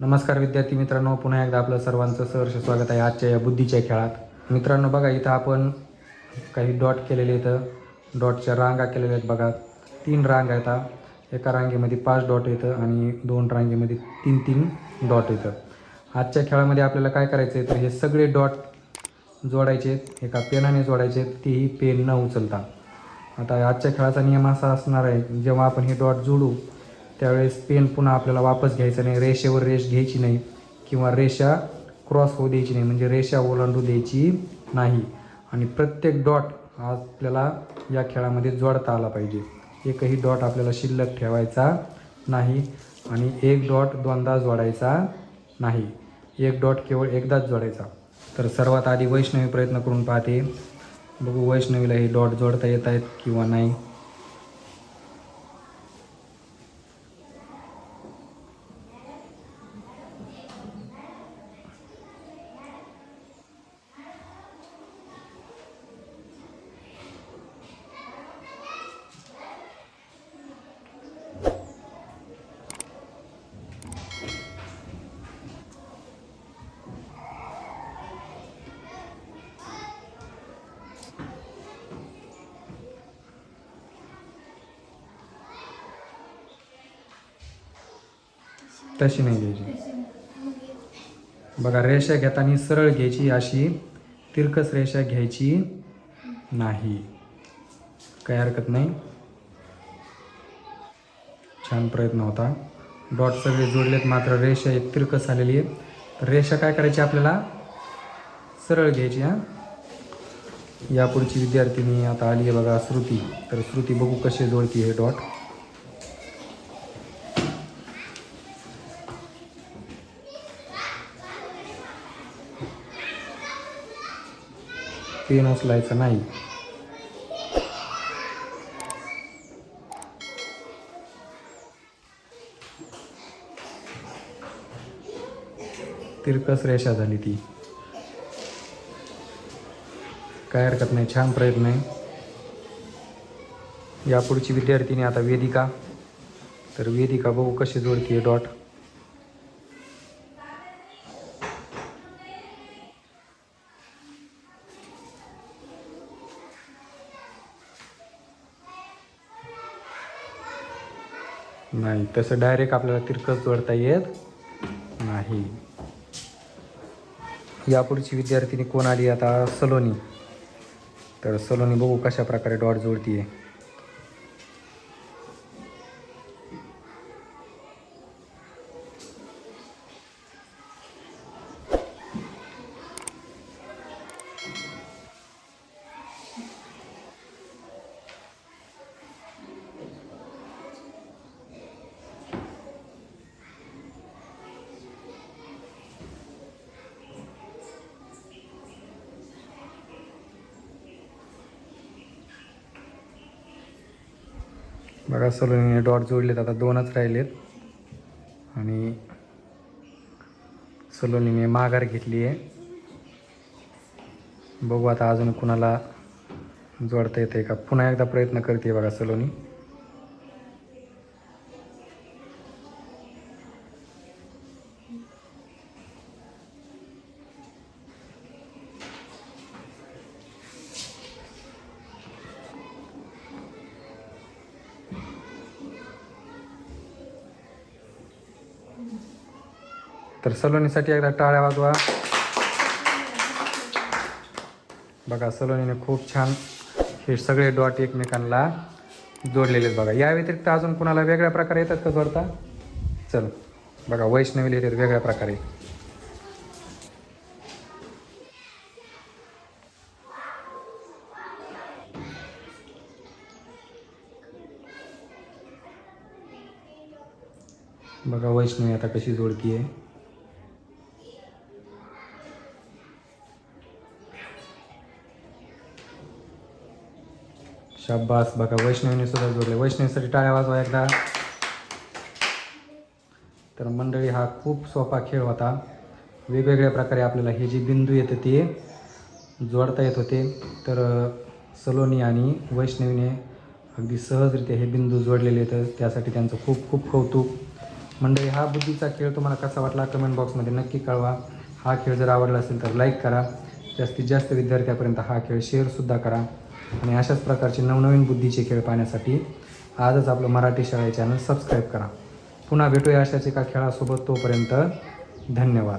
नमस्कार विद्यार्थी मित्रांनो पुन्हा एकदा आपलं सर्वांचं सहर्ष स्वागत आहे आजच्या या बुद्धीच्या खेळात. मित्रांनो बघा इथं आपण काही डॉट केलेले इथं डॉटच्या रांगा केलेल्या आहेत बघा. तीन रांग आहेत एका रांगेमध्ये पाच डॉट येतं आणि दोन रांगेमध्ये तीन तीन डॉट येतं आजच्या खेळामध्ये आपल्याला काय करायचं आहे तर हे सगळे डॉट जोडायचे आहेत. एका पेनाने जोडायचे आहेत, तेही पेन न उचलता. आता आजच्या खेळाचा नियम असा असणार आहे जेव्हा आपण हे डॉट जोडू त्यावेळेस पेन पुन्हा आपल्याला वापस घ्यायचा नाही. रेषेवर रेष घ्यायची नाही किंवा रेषा क्रॉस होऊ द्यायची नाही. म्हणजे रेषा ओलांडू द्यायची नाही. आणि प्रत्येक डॉट हा आपल्याला या खेळामध्ये जोडता आला पाहिजे. एकही डॉट आपल्याला शिल्लक ठेवायचा नाही आणि एक डॉट दोनदा जोडायचा नाही. एक डॉट केवळ एकदाच जोडायचा. तर सर्वात आधी वैष्णवी प्रयत्न करून पाहते. बघू वैष्णवीला हे डॉट जोडता येत आहेत किंवा नाही. तशी नाही घ्यायची. बघा रेषा घेताना सरळ घ्यायची अशी तिरकस रेषा घ्यायची नाही. काही हरकत नाही. छान प्रयत्न होता. डॉट सगळे जोडलेत मात्र रेषा एक तिरकस आलेली आहे. तर रेषा काय करायची आपल्याला? सरळ घ्यायची हां. यापुढची विद्यार्थिनी आता आली आहे बघा श्रुती. तर श्रुती बघू कसे जोडती हे डॉट पेन उचलायचं नाही. तिरकस रेषा झाली ती. काय हरकत नाही छान प्रयत्न आहे. यापुढची विद्यार्थिनी आता वेदिका. तर वेदिका बघू कशी जोडते डॉट. नाही तसं डायरेक्ट आपल्याला तिरकस जोडता येत नाही. यापुढची विद्यार्थिनी कोण आली आता? सलोनी. तर सलोनी बघू कशा प्रकारे डॉट जोडतीये. बघा सलोनीने डॉट जोडलेत आता दोनच राहिलेत. आणि सलोनीने माघार घेतली आहे. बघू आता अजून कुणाला जोडता येते का? पुन्हा एकदा प्रयत्न करते बघा सलोनी. तर सलोनीसाठी एकदा टाळ्या वाजवा. बघा सलोनीने खूप छान हे सगळे डॉट एकमेकांना जोडलेले आहेत बघा. या व्यतिरिक्त अजून कुणाला वेगळ्या प्रकारे येतात का जोडता? चल. बघा वैष्णवीला येतात वेगळ्या प्रकारे. बघा वैष्णवी आता कशी जोडती आहे शाबास बघा वैष्णवीने सुद्धा जोडले. वैष्णवीसाठी टाळ्या वाजवा एकदा. तर मंडळी हा खूप सोपा खेळ होता. वेगवेगळ्या प्रकारे आपल्याला हे जे बिंदू येते ते जोडता येत होते. तर सलोनी आणि वैष्णवीने अगदी सहजरित्या हे बिंदू जोडलेले आहेत. त्यासाठी त्यांचं खूप खूप कौतुक. मंडळी हा बुद्धीचा खेळ तुम्हाला कसा वाटला? कमेंट बॉक्समध्ये नक्की कळवा. हा खेळ जर आवडला असेल तर लाईक करा. जास्तीत जास्त विद्यार्थ्यापर्यंत हा खेळ शेअरसुद्धा करा. आणि अशाच प्रकारचे नवनवीन बुद्धीचे खेळ पाहण्यासाठी आजच आपलं मराठी शाळा चॅनल सबस्क्राईब करा. पुन्हा भेटूया अशाच एका खेळासोबत तोपर्यंत धन्यवाद.